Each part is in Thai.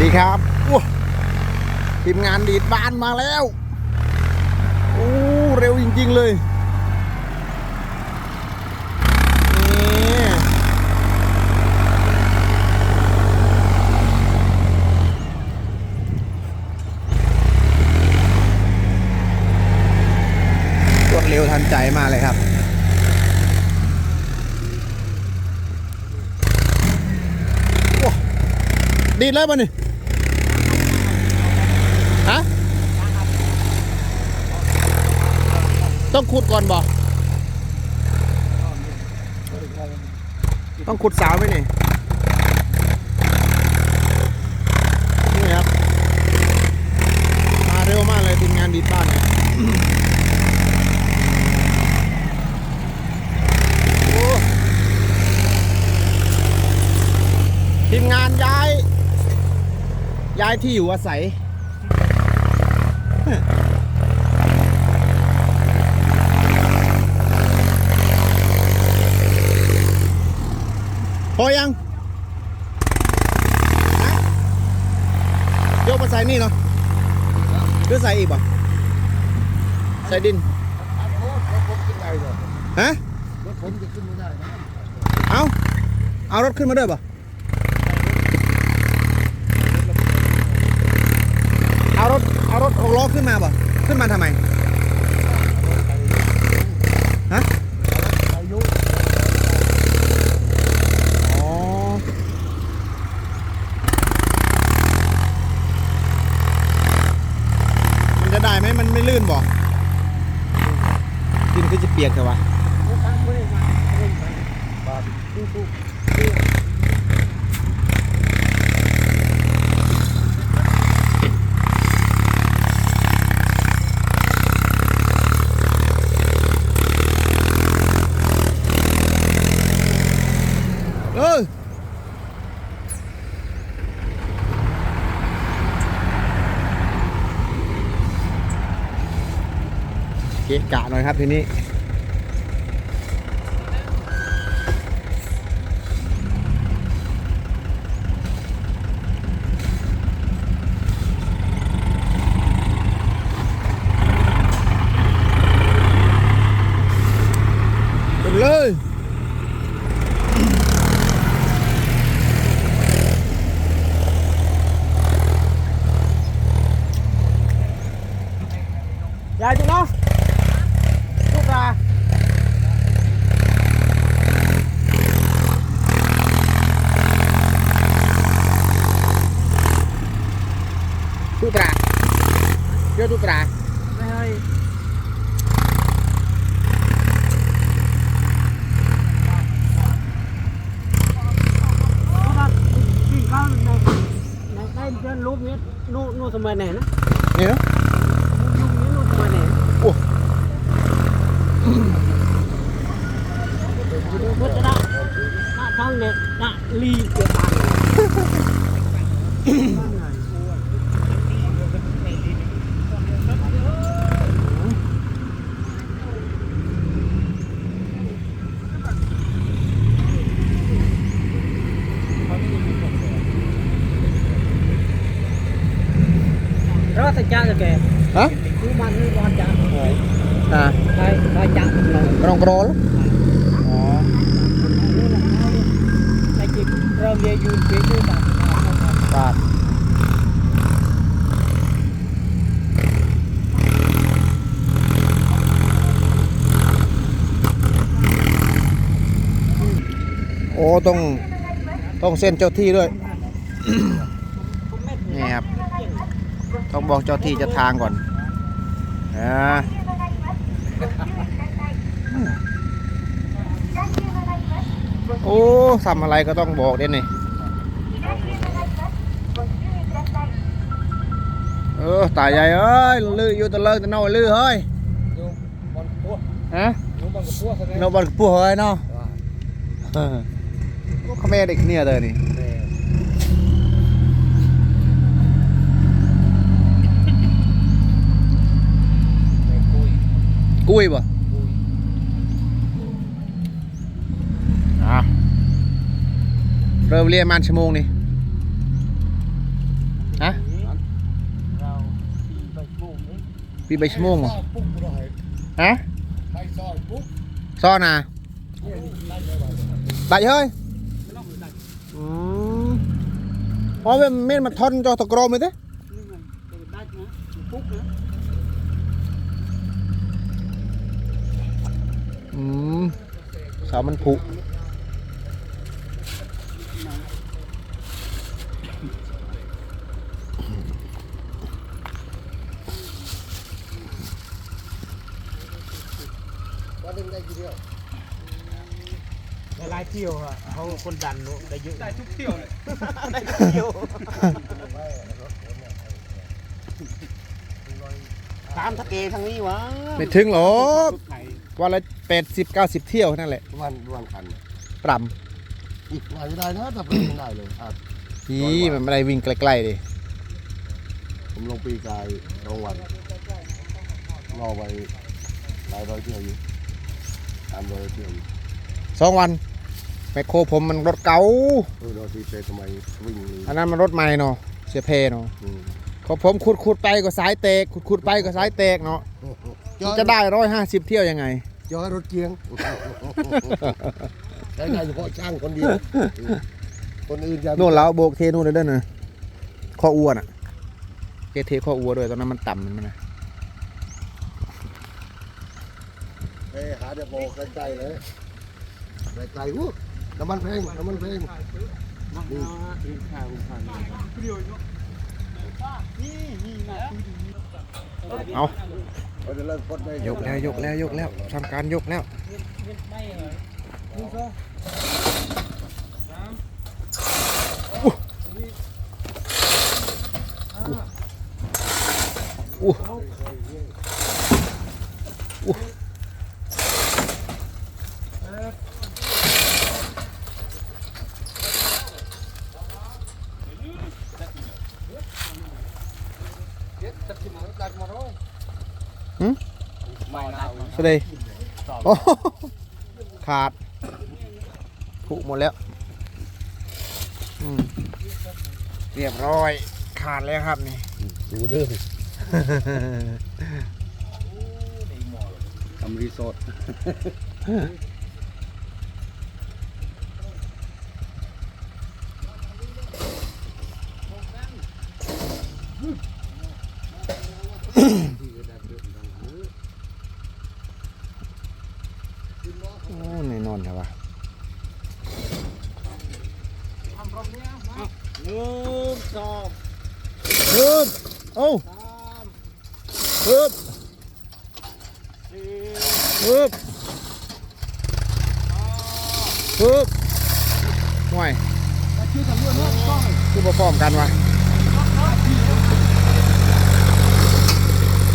สดีครับทีมงานดีดบ้านมาแล้วโอ้เร็วจริง ๆ เลยรวดเร็วทันใจมากเลยครับดีดเลยป่ะนี่ ฮะ ต้องขุดก่อนบอกต้องขุดสาวไหมนี่นี่ครับ มาเร็วมากเลยทีมงานดีดบ้านเนี่ยทีมงานย้าย ย้ายที่อยู่อาศัย พอยังฮะยกมาใส่นี่เนาะหรือใส่อีกบ่ใส่ดินฮะรถผมจะขึ้นไม่ได้นะเอาเอารถขึ้นมาด้วยป่เอารถเอารถหกล้อขึ้นมาป่ขึ้นมาทำไม ฮะ อายุ อ๋อ มันจะได้ไหม มันไม่ลื่นบอกดินคือจะเปียกแต่วะ บาทตู้ตู้ เออ เกะกะหน่อยครับทีนี้ ទូត្រាយកទូត្រានេះហើយលូបនេះលូបនោះសម័យនេះណានេះ สัจจะจะแกฮะคือมันคือรอดจังอ่าไปไปจังเรากรองกรอลอ๋อไปจิบเริ่มเรียนยูนเรียนยูนแบบบาทโอ้ต้องต้องเส้นเจ้าที่ด้วยนี่ครับ ต้องบอกเจ้าที่เจะทางก่อนอ่าโอ้ทำอะไรก็ต้องบอกเด่นนี่เออตายใหญ่เอ้ยลืออยู่ตะเลิงตะเนาลือเฮ้ยดูบอลพัวฮะดูบอลกับพัวซะไงเนาบอลปูเฮ้ยเนาะเออเขาแม่เด็กเนี่ยเลยนี่ กุ้ยบ่เริ่มเรียนมันชั่วโมงนี่ฮะปีใบชั่วโมงเหฮะซ่อนนะได้เฮ้ยอ๋อเว้ยเม่นมาทอนจอตะกรมเลยเด้ เสามันผุวันหนึงได้กี่เดียวหลายเที่ยวอะเขาคนดันเนอะได้เยอะได้ทุกเที่ยวเลยตามทะเกทางนี้วะไม่ถึงหรอกไหน วันละแปดสิบเก้าสิบเที่ยวนั่นแหละวันวันคันปรับอีกหน่อยไม่ได้นะถ้าไปไม่ได้เลยอะนี่มันไม่ได้วิ่งใกล้ๆดิผมลงปีกายสองวันรอไปหลายร้อยเที่ยวอยู่ตามร้อยเที่ยวอยู่สองวันแมคโครผมมันรถเก่าเออเราทีเปทำไมวิ่งหนีอันนั้นมันรถใหม่เนาะเสียเพเนาะอืม ของผมขุดขุดไปก็สายเตกขุดขุดไปก็สายเตกเนาะ มันจะได้ร้อยห้าสิบเที่ยวยังไง ย้อยรถเกียงได้ได้เฉพาะช่างคนเดียว คนอื่นจะนู่นเราโบกเทนู่นเลยเด้อนะข้ออ้วนอะเกเทข้ออ้วนด้วยตอนนั้นมันต่ำมันนะไปหาเดี๋ยวโบกใกล้ๆเลยไกลๆอู้น้ำมันแพงน้ำมันแพงนี่ เอาเราจะเลิกพดได้ยกแล้วยกแล้วยกแล้วทำการยกแล้วอู้อู้ สวัสดีโอ้ขาดผุหมดแล้วอืมเรียบร้อย ขาดแล้วครับนี่ดูเด้อทำรีสอร์ท โอ้แน่นอนครับว่า หนึ่งสอง ฮึบ เอ้าสามฮึบสี่ฮึบฮึบห่วยชื่อตำรวจเนาะต้องคือบ่พร้อมกันวะ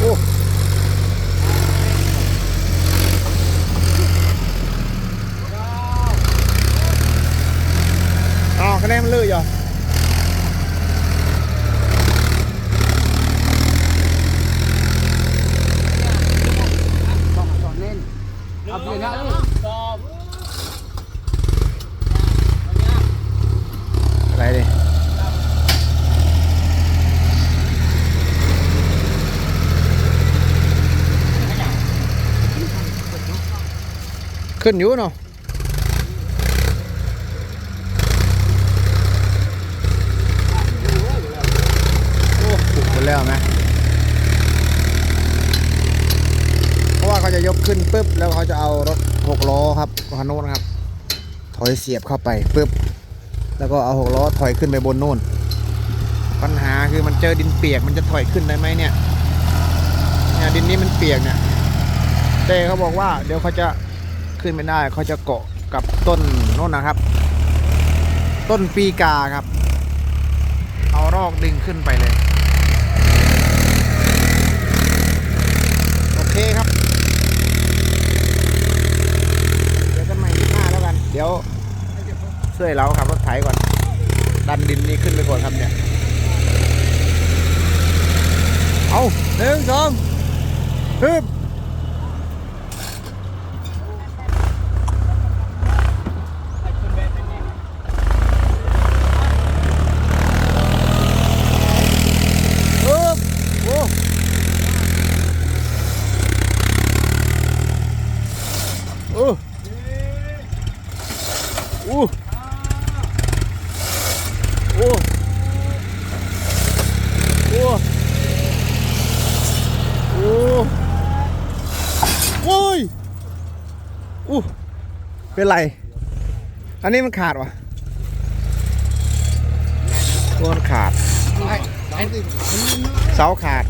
โอ้อ๋อคะแนนมันลื่นอยู่ ต้องสอนเล่นเอาเปลี่ยนแล้วสอง อะไรดิ ขึ้นอยู่เนาะโอ้ปลุกหมดแล้วไหมเพราะว่าเขาจะยกขึ้นปุ๊บแล้วเขาจะเอารถหกล้อครับคันโน้นครับ ถอยเสียบเข้าไปปุ๊บแล้วก็เอาหกล้อถอยขึ้นไปบนโน่น ปัญหาคือมันเจอดินเปียกมันจะถอยขึ้นได้ไหมเนี่ยเนี่ยดินนี้มันเปียกเนี่ยเต้เขาบอกว่าเดี๋ยวเขาจะ ขึ้นไม่ได้เขาจะเกาะกับต้นโน่นนะครับ ต้นปีกาครับ เอารอกดึงขึ้นไปเลย โอเคครับ เดี๋ยวกันใหม่ที่หน้าแล้วกัน เดี๋ยวช่วยเราขับรถไถก่อน ดันดินนี้ขึ้นไปก่อนครับเนี่ย เอาหนึ่งสองฮึบฮึบโอ้ อู้อู้อู้อู้โอ้ย อู้เป็นไร อันนี้มันขาดวะตัวมันขาด เสาขาด